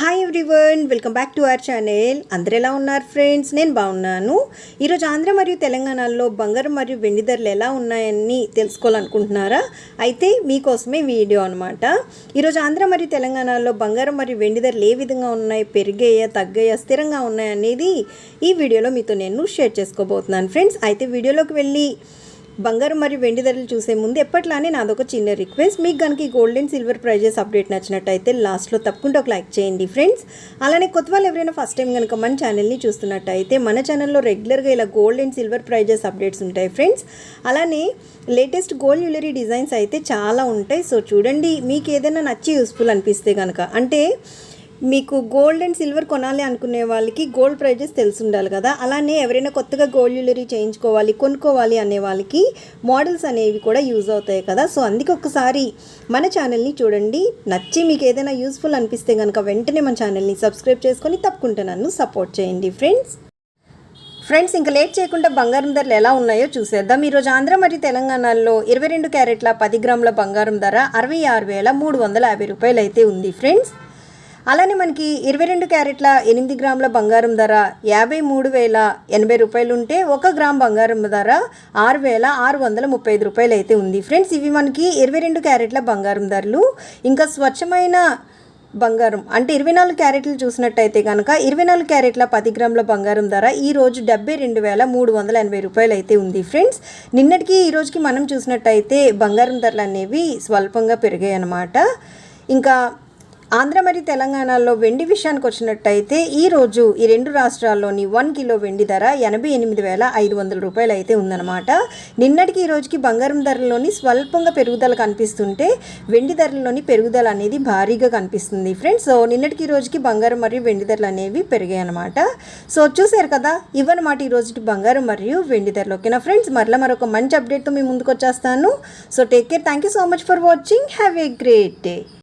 Hi everyone welcome back to our channel అందరు ఎలా ఉన్నారు ఫ్రెండ్స్ నేను బాగున్నాను. ఈరోజు ఆంధ్ర మరియు తెలంగాణలో బంగారం మరియు వెండి ధరలు ఎలా ఉన్నాయని తెలుసుకోవాలనుకుంటున్నారా? అయితే మీకోసమే వీడియో అనమాట ఈరోజు ఆంధ్ర మరియు తెలంగాణలో బంగారం మరియు వెండి ధరలు ఏ విధంగా ఉన్నాయి పెరిగాయా తగ్గాయా స్థిరంగా ఉన్నాయనేది ఈ వీడియోలో మీతో నేను షేర్ చేసుకోబోతున్నాను ఫ్రెండ్స్ అయితే వీడియోలోకి వెళ్ళి బంగారం మరియు వెండి ధరలు చూసే ముందు ఎప్పట్లానే నాదొక చిన్న రిక్వెస్ట్. మీకు కనుక ఈ gold and silver prices update నచ్చినట్టయితే లాస్ట్లో తప్పకుండా ఒక లైక్ చేయండి ఫ్రెండ్స్ అలానే కొత్త వాళ్ళు ఎవరైనా ఫస్ట్ టైం కనుక మన ఛానల్ని చూస్తున్నట్టయితే మన ఛానల్లో రెగ్యులర్గా ఇలా gold and silver prices updates ఉంటాయి ఫ్రెండ్స్ అలానే లేటెస్ట్ గోల్డ్ జ్యువెలరీ డిజైన్స్ అయితే చాలా ఉంటాయి. సో చూడండి మీకు ఏదైనా నచ్చి యూస్ఫుల్ అనిపిస్తే కనుక అంటే మీకు గోల్డ్ అండ్ సిల్వర్ కొనాలి అనుకునే వాళ్ళకి గోల్డ్ ప్రైజెస్ తెలిసి ఉండాలి కదా. అలానే ఎవరైనా కొత్తగా గోల్డ్ జ్యువెలరీ చేయించుకోవాలి కొనుక్కోవాలి అనే వాళ్ళకి మోడల్స్ అనేవి కూడా యూజ్ అవుతాయి కదా. సో అందుకే ఒకసారి మన ఛానల్ని చూడండి. నచ్చి మీకు ఏదైనా యూస్ఫుల్ అనిపిస్తే కనుక వెంటనే మన ఛానల్ని సబ్స్క్రైబ్ చేసుకొని తప్పకుండా నన్ను సపోర్ట్ చేయండి ఫ్రెండ్స్ ఫ్రెండ్స్ ఇంకా లేట్ చేయకుండా బంగారం ధరలు ఎలా ఉన్నాయో చూసేద్దాం. ఈరోజు ఆంధ్ర మరియు తెలంగాణలో ఇరవై రెండు క్యారెట్ల పది గ్రాముల బంగారం ధర అరవై ఆరు వేల మూడు వందల యాభై రూపాయలు అయితే ఉంది ఫ్రెండ్స్ అలానే మనకి ఇరవై రెండు క్యారెట్ల ఎనిమిది గ్రాముల బంగారం ధర యాభై మూడు వేల ఎనభై రూపాయలు ఉంటే ఒక గ్రామ్ బంగారం ధర ఆరు వేల ఆరు వందల ముప్పై ఐదు రూపాయలు అయితే ఉంది. ఫ్రెండ్స్ ఇవి మనకి ఇరవై రెండు క్యారెట్ల బంగారం ధరలు. ఇంకా స్వచ్ఛమైన బంగారం అంటే ఇరవై నాలుగు క్యారెట్లు చూసినట్టయితే కనుక ఇరవై నాలుగు క్యారెట్ల పది గ్రాముల బంగారం ధర ఈ రోజు డెబ్బై రెండు వేల మూడు వందల ఎనభై రూపాయలు అయితే ఉంది. ఫ్రెండ్స్ నిన్నటికి ఈ రోజుకి మనం చూసినట్టయితే బంగారం ధరలు అనేవి స్వల్పంగా పెరిగాయి అన్నమాట ఇంకా ఆంధ్ర మరియు తెలంగాణలో వెండి విషయానికి వచ్చినట్టయితే ఈ రోజు ఈ రెండు రాష్ట్రాల్లోని వన్ కిలో వెండి ధర ఎనభై ఎనిమిది వేల ఐదు వందల రూపాయలు అయితే ఉందన్నమాట. నిన్నటికి ఈ రోజుకి బంగారం ధరలోని స్వల్పంగా పెరుగుదల కనిపిస్తుంటే వెండి ధరలోని పెరుగుదల అనేది భారీగా కనిపిస్తుంది. ఫ్రెండ్స్ సో నిన్నటికి ఈ రోజుకి బంగారం మరియు వెండి ధరలు అనేవి పెరిగాయి అనమాట సో చూసారు కదా ఇవన్నమాట ఈ రోజుకి బంగారం మరియు వెండి ధరలు. ఓకేనా ఫ్రెండ్స్? మరలా మరొక మంచి అప్డేట్తో మీ ముందుకు వచ్చేస్తాను. So take care. Thank you so much for watching. Have a great day.